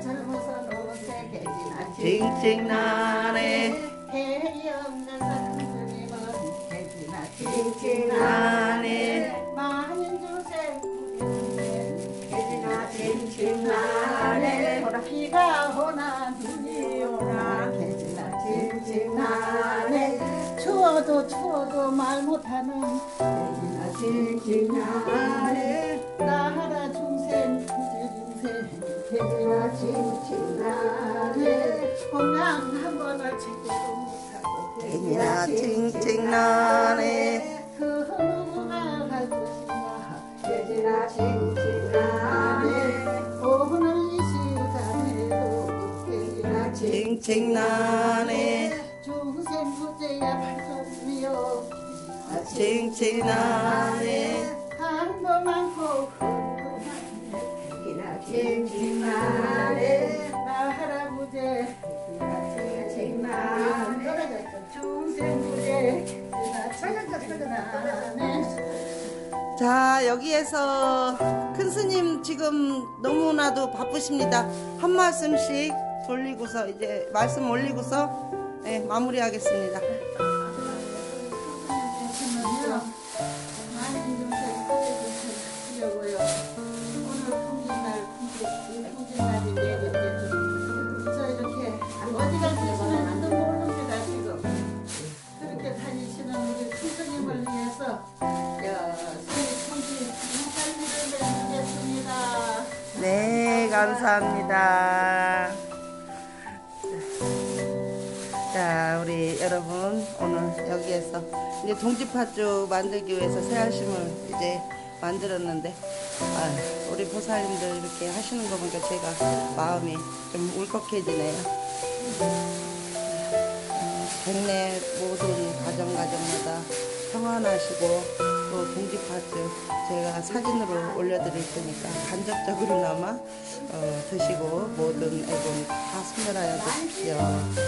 젊어서 노세 개지나 징징나네. 해영날 사슴님은 개지나 징징나네. 만인 주세 개지나 징징나네. 비가 오나 눈이 오나 개지나 징징나네. 추워도 추워도 말 못하는. 개지나 징징나네 공양 한 번을 제대로 못하고 그 누구가 갈 것인가 개지나 징징나네. 오늘 이 시간에도 개지나 징징나네. 중생 부재야 발전이요 징징나네. 한도 많고 중생 징징나네 자 여기에서 큰 스님 지금 너무나도 바쁘십니다. 한 말씀씩 돌리고서 이제 말씀 올리고서 네, 마무리하겠습니다 네 감사합니다. 자 우리 여러분 오늘 여기에서 이제 동지팥죽 만들기 위해서 새알심을 이제 만들었는데 아, 우리 보살님들 이렇게 하시는 거 보니까 제가 마음이 좀 울컥해지네요 어, 백내 모든 가정 가정마다 평안하시고 또 동지팥죽 제가 사진으로 올려드릴 테니까 간접적으로나마 어, 드시고 모든 애군 다 소멸하여 감사합니다.